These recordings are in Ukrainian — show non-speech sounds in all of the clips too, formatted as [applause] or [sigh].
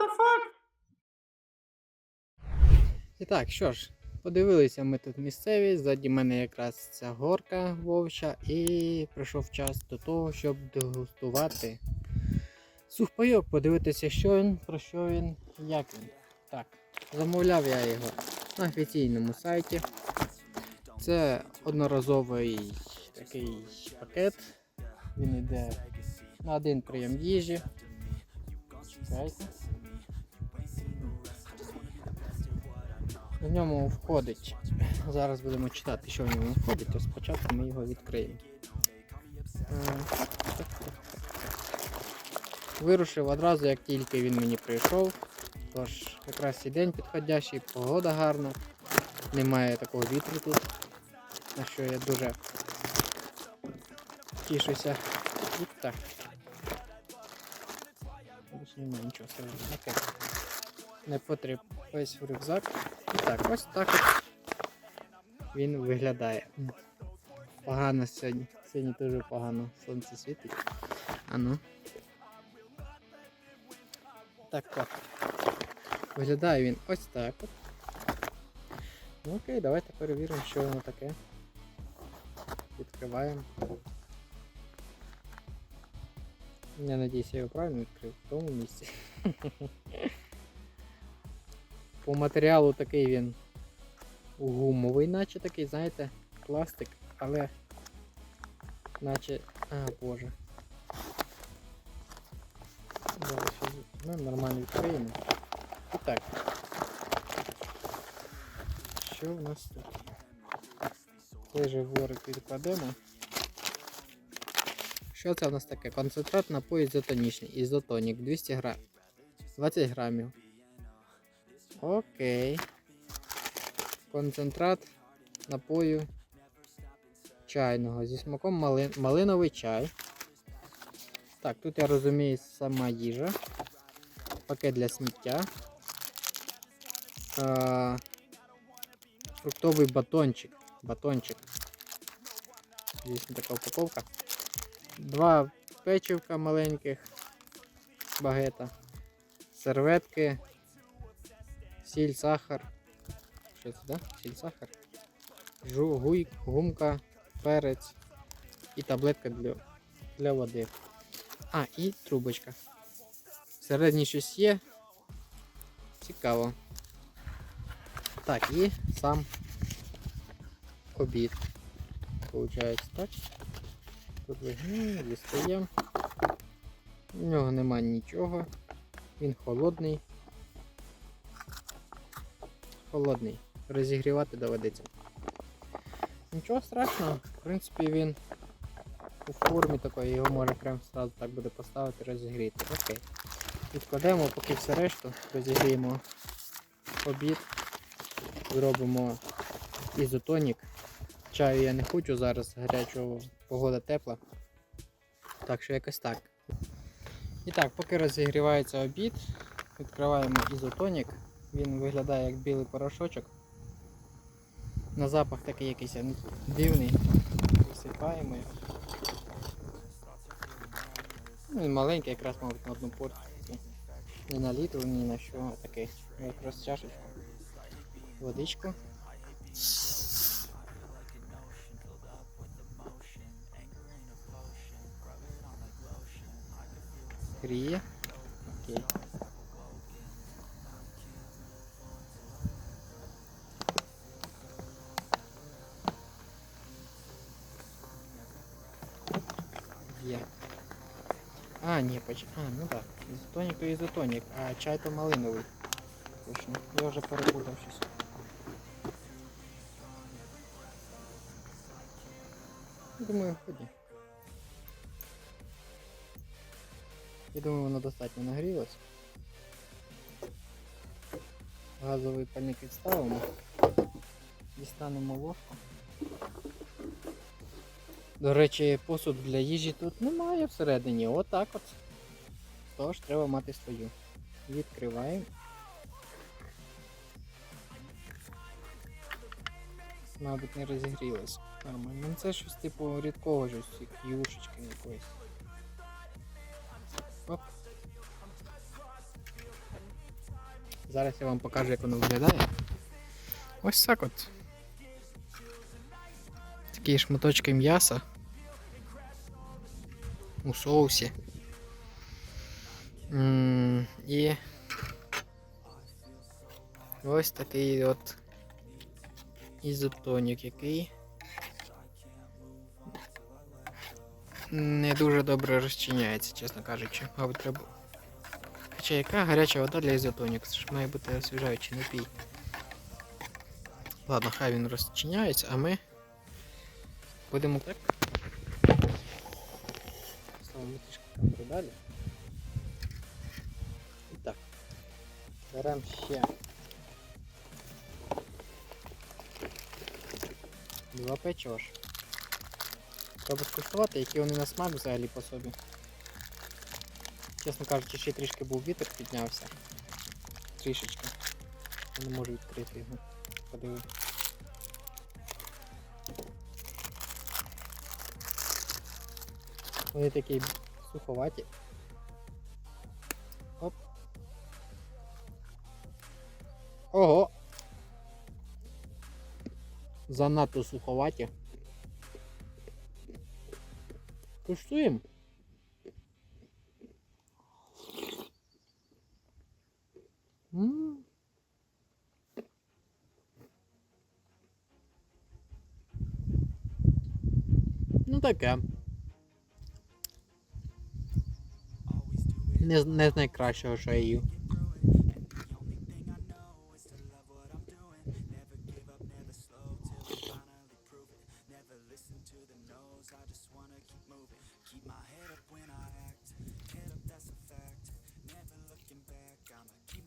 The fuck? І так, що ж, подивилися ми тут місцевість, ззаді мене якраз ця горка вовча, і прийшов час до того, щоб дегустувати сухпайок, подивитися, що він, про що він, як він. Так, замовляв я його на офіційному сайті. Це одноразовий такий пакет. Він йде на один прийом їжі. Чекайте. В ньому входить. Зараз будемо читати, що в ньому входить, то спочатку ми його відкриємо. Е, так. Вирушив одразу, як тільки він мені прийшов. Тож якраз і день підходящий, погода гарна, немає такого вітру тут, на що я дуже тішуся. І так. Нічого. Не потріб весь в рюкзак. І так, ось так от він виглядає. Погано сьогодні. Сьогодні дуже погано. Сонце світить. А. Так, так. Виглядає він ось так от. Ну окей, давайте перевіримо, що воно таке. Відкриваємо. Я надіюсь, я його правильно відкрив в тому місці. [laughs] По матеріалу такий він гумовий, наче такий, знаєте, пластик, але наче... А, боже. Зараз ну, нормально відкриємо. І так. Що в нас тут? Цей же ворик відкладемо. Що це в нас таке? Концентрат напою ізотонічний. Ізотонік 200 грам. 20 грамів. Окей. Концентрат напою чайного зі смаком мали... малиновий чай. Так, тут я розумію сама їжа. Пакет для сміття. А, фруктовий батончик. Батончик. Звісно, така упаковка. Два печивка маленьких багета. Серветки. Сіль, сахар. Що це, да? Сіль, сахар. Жу, гуй, гумка, перець і таблетка для, для води. А, і трубочка. Всередині щось є. Цікаво. Так, і сам обід. Получається так. Тут вигнуємо, дістаємо. У нього нема нічого. Він холодний. Холодний. Розігрівати доведеться. Нічого страшного, в принципі, він у формі такої, його може прямо сразу так буде поставити, розігріти. Окей. Відкладемо поки все решту, розігріємо обід, зробимо ізотонік. Чаю я не хочу зараз, гарячого погода тепла. Так що якось так. І так, поки розігрівається обід, відкриваємо ізотонік. Він виглядає як білий порошочок. На запах такий якийсь дивний. Висипаємо його. Ну, він маленький, якраз, мабуть, на одну порцію. Не на літр, ні на що, такий. Якраз чашечку. Водичку. Гріє. Є. А, ні, поч... А, ну так. Ізотонік то ізотонік, а чай то малиновий. Точно. Я вже перепутав щось. Думаю, ході. Я думаю, воно достатньо нагрілось. Газовий пальник відставимо. Дістанемо ложку. До речі, посуд для їжі тут немає всередині. Отак от. Тож треба мати свою. Відкриваємо. Мабуть, не розігрілось. Нормально. Ну це щось типу рідкого щось, юшечки якоїсь. Оп. Зараз я вам покажу, як воно виглядає. Ось так от. Такі шматочки м'яса. У соусі. М, І ось такий от ізотонік, який не дуже добре розчиняється, чесно кажучи. Мабуть, треба. Хоча яка гаряча вода для ізотонік? Це ж має бути освіжаючий напій. Ладно, хай він розчиняється, а ми будемо так. Ставимо трішки далі. І так. Беремо ще два печива. Треба скуштувати, які вони на смак взагалі по собі. Чесно кажучи, ще трішки був вітер піднявся. Трішечки. Я не можу відкрити його. Подивись. Вони такі суховаті. Оп. Ого! Занадто суховаті. Куштуємо. Ну таке. Не, не з найкращого, що я їв.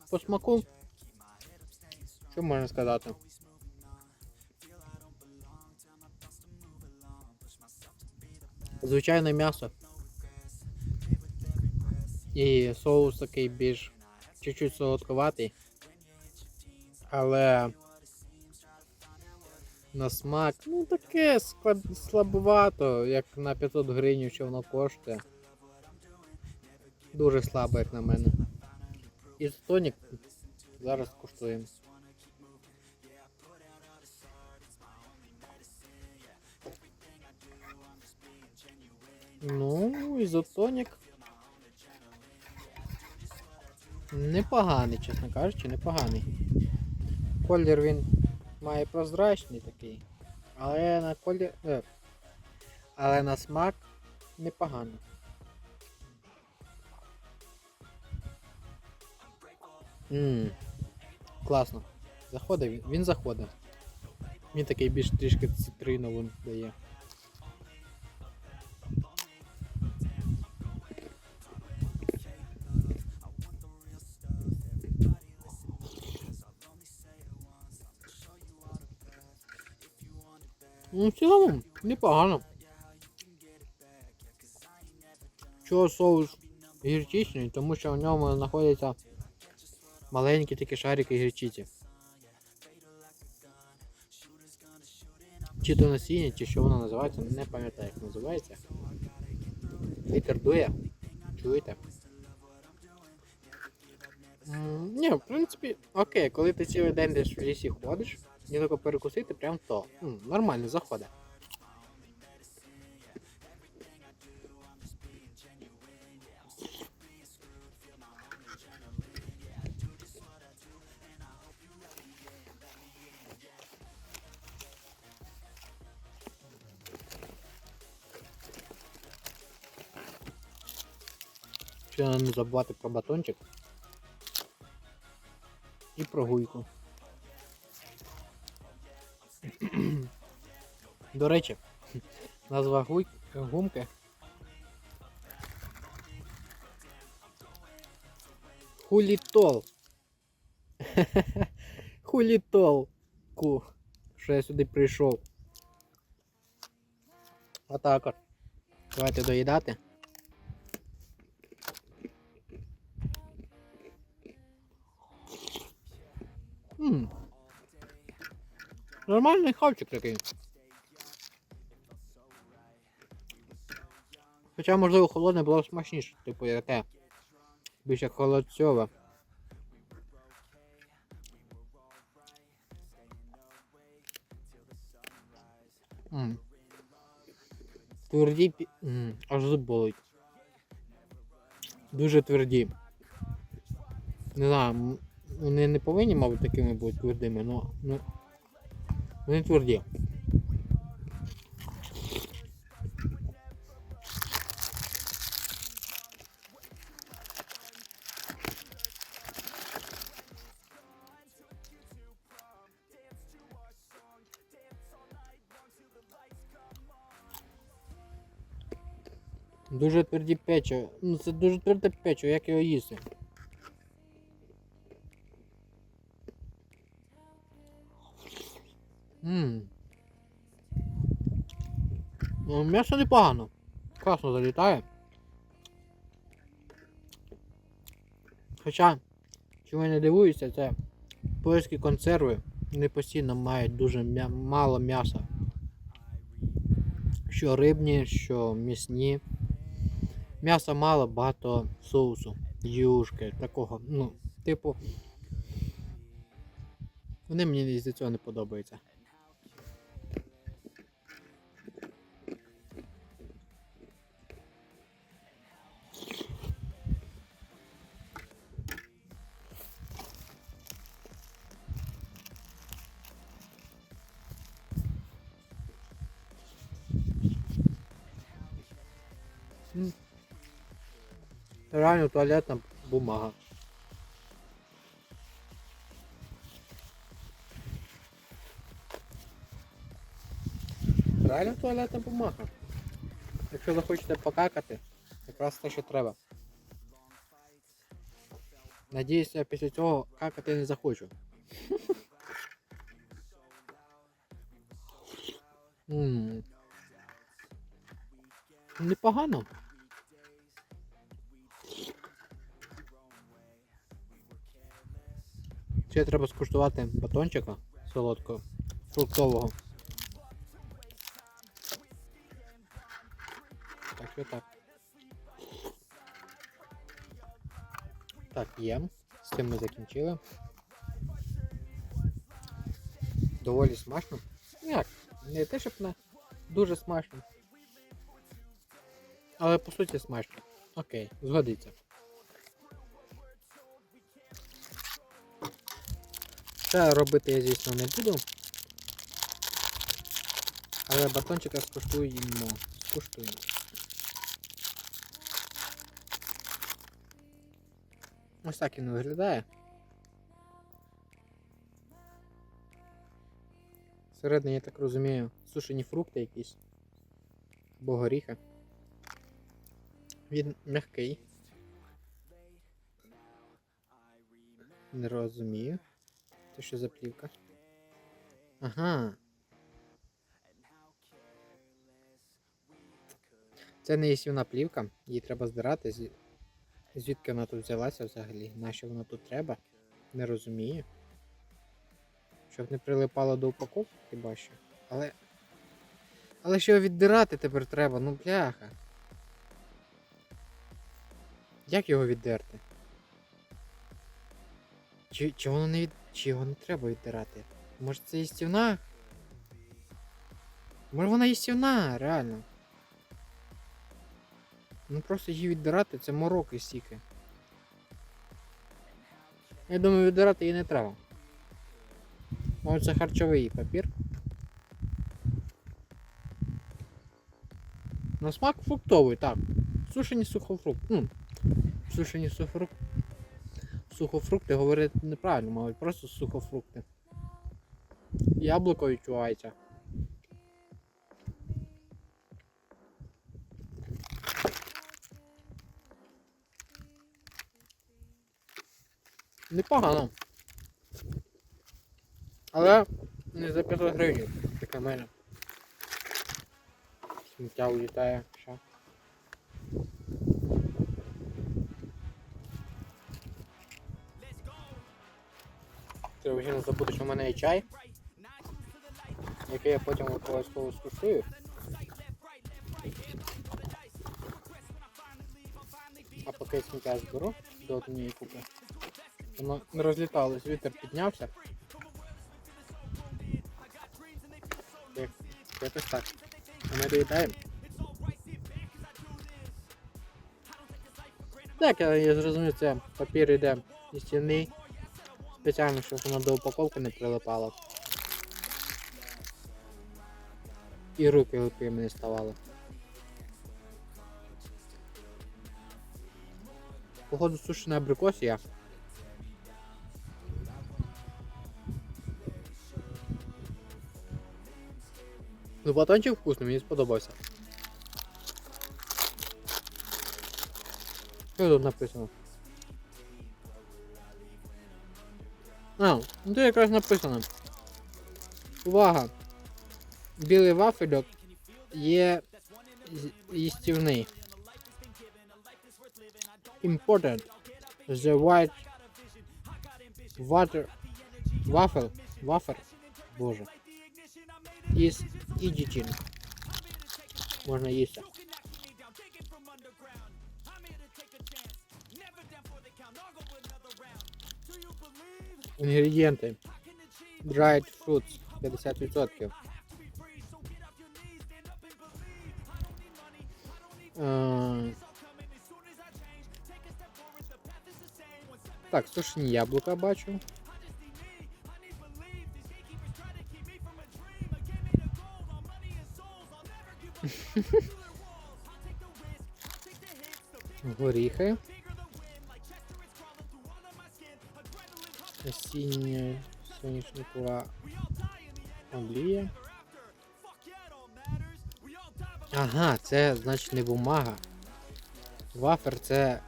По смаку. Що можна сказати? Звичайне м'ясо. І соус такий більш чуть-чуть солодковатий. Але на смак, ну таке слабовато, як на 500 гривень, що воно коштує. Дуже слабо, як на мене. Ізотонік зараз куштуємо. Ну, ізотонік. Непоганий, чесно кажучи, непоганий. Колір він має прозрачний такий. Але на колір. Е, але на смак непоганий. Ммм, класно. Заходить він, він заходить. Він такий більш трішки цитриновим дає. В цілому, непогано. Чого соус гірчичний, тому що в ньому знаходяться маленькі такі шарики гірчиці. Чи то насіння, чи що воно називається, не пам'ятаю як називається. Вітер дує. Чуєте? Ні, в принципі, окей, коли ти цілий день десь в лісі ходиш, і тільки перекусити, прям то. М, Нормально заходить. Не забувати про батончик. І про гуйку. До речі, назва гумки. Хулітол. [laughs] Хулітол. Ку. Що я сюди прийшов. Отак от. Давайте доїдати. Нормальний хавчик такий. Хоча, можливо, холодне було б смачніше, типу яке. Більше як холодцьове. М. Тверді пі... М, аж зуб болить. Дуже тверді. Не знаю, вони не повинні, мабуть, такими бути твердими, але ну, вони тверді. Дуже тверді печиво. Ну це дуже тверде печиво, як його їсти. Ммм. Ну, м'ясо непогано. Класно залітає. Хоча, чому я не дивуюся, це польські консерви вони постійно мають дуже м'я- мало м'яса. Що рибні, що м'ясні. М'яса мало, багато соусу, юшки, такого. Ну, типу. Вони мені з цього не подобаються. Реально туалетна бумага. Реально туалетна бумага. Якщо захочете покакати, якраз те, що треба. Надіюсь, я після цього какати не захочу. [laughs] Непогано. Ще треба скуштувати батончика солодкого, фруктового. Так, що так. Так, є. З цим ми закінчили. Доволі смачно. Як? Не те, щоб не дуже смачно. Але по суті смачно. Окей, згодиться. Це робити я, звісно, не буду. Але батончика скуштуємо. Скуштуємо. Ось так він виглядає. Всередині, я так розумію, сушені фрукти якісь. Або горіхи. Він м'який. Не розумію. Це що за плівка? Ага. Це не їсівна плівка, її треба здирати. Звідки вона тут взялася взагалі? Нащо вона тут треба? Не розумію. Щоб не прилипало до упаковки, хіба що. Але. Але що віддирати тепер треба? Ну бляха. Як його віддерти? Чи, чи воно не від... Чи його не треба віддирати? Може це їстівна? Може вона їстівна, реально. Ну просто її віддирати це мороки стільки. Я думаю, віддирати її не треба. Може це харчовий папір. На смак фруктовий, так. Сушені сухофрукти. Ну, сушені сухофрукти. Сухофрукти говорити неправильно, мабуть, просто сухофрукти. Яблуко відчувається. Непогано. Але не за 500 гривень, на мене. Сміття улітає. Що? вже не забути, що в мене є чай, який я потім обов'язково скушую? А поки сміття зберу до однієї купи. Воно не розліталось, вітер піднявся. Якось так. А ми доїдаємо. Так, я зрозумів, це папір йде і стіни. Спеціально, щоб воно до упаковки не прилипало. І руки липими не ставали. Походу сушений абрикос я. Ну батончик вкусний, мені сподобався. Що тут написано? А, ну тут якраз написано. Увага! Білий вафельок є їстівний. Important. The white water waffle wafer Боже. Is eating. Можна їсти. Інгредієнти. Dried fruits 50%. Е, Так, сушені яблука бачу. [laughs] Горіхи. Осіння соняшникова олія. Ага, це значить не бумага. Вафер це,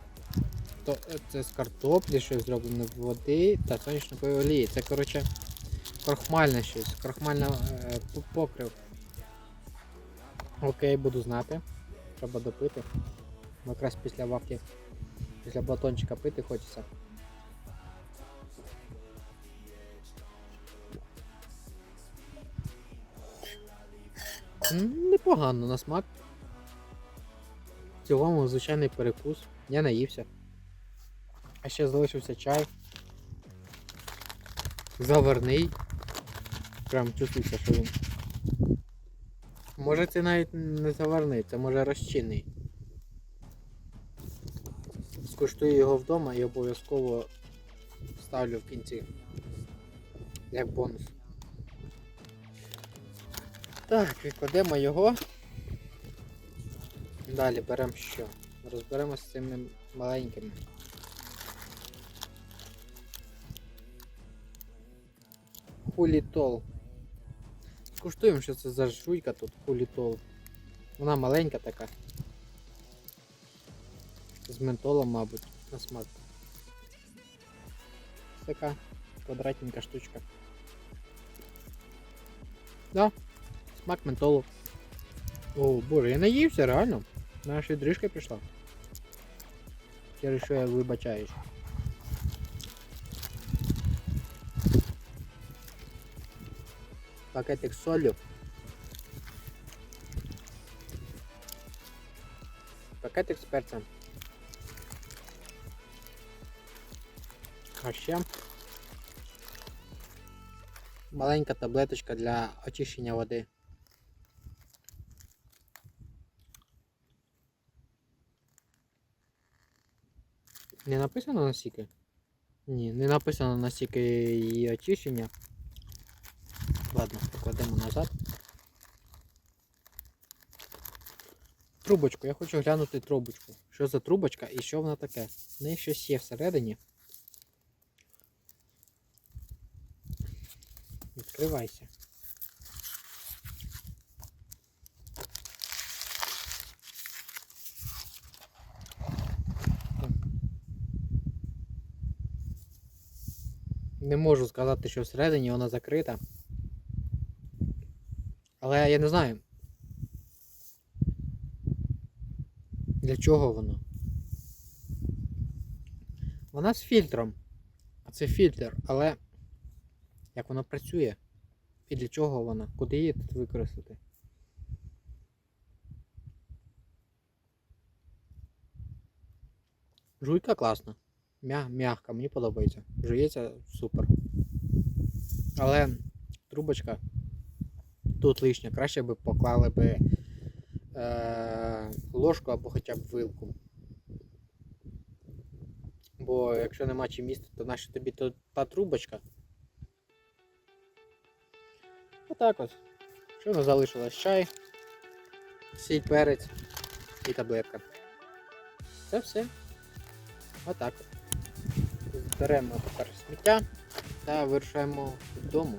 то, це з картоплі щось зроблено води та соняшникової олії. Це, коротше, крохмальне щось, крохмальна е, покрив. Окей, буду знати. Треба допити. Якраз після вафлі, після батончика пити хочеться. Непогано на смак. В цілому звичайний перекус. Я наївся. А ще залишився чай. Заварний. Прям чувствується, що він. Може це навіть не заварний, це може розчинний. Скуштую його вдома і обов'язково ставлю в кінці. Як бонус. Так, відкладемо його. Далі беремо що? Розберемося з цими маленькими. Хулітол. Скуштуємо, що це за жуйка тут, хулітол. Вона маленька така. З ментолом, мабуть, на смак. Така квадратненька штучка. Да, смак ментолу. О, боже, я наївся, реально. Наша дрижка пішла. Через що я вибачаюсь. Пакетик з солью. Пакетик з перцем. А ще маленька таблеточка для очищення води. Не написано наскільки? Ні, не написано наскільки її очищення. Ладно, покладемо назад. Трубочку, я хочу глянути трубочку. Що за трубочка і що вона таке? В неї щось є всередині. Відкривайся. Не можу сказати, що всередині вона закрита. Але я не знаю. Для чого воно? Вона з фільтром. А це фільтр, але як воно працює? І для чого вона? Куди її тут використати? Жуйка класна. Мя м'ягка, мені подобається. Жується супер. Але трубочка тут лишня. Краще би поклали би е- ложку або хоча б вилку. Бо якщо нема чим їсти, то нащо тобі то, та трубочка? Отак от. Що нас залишилось чай, сіль, перець і таблетка. Це все. Отак от. Зберемо тепер сміття та вирушаємо додому.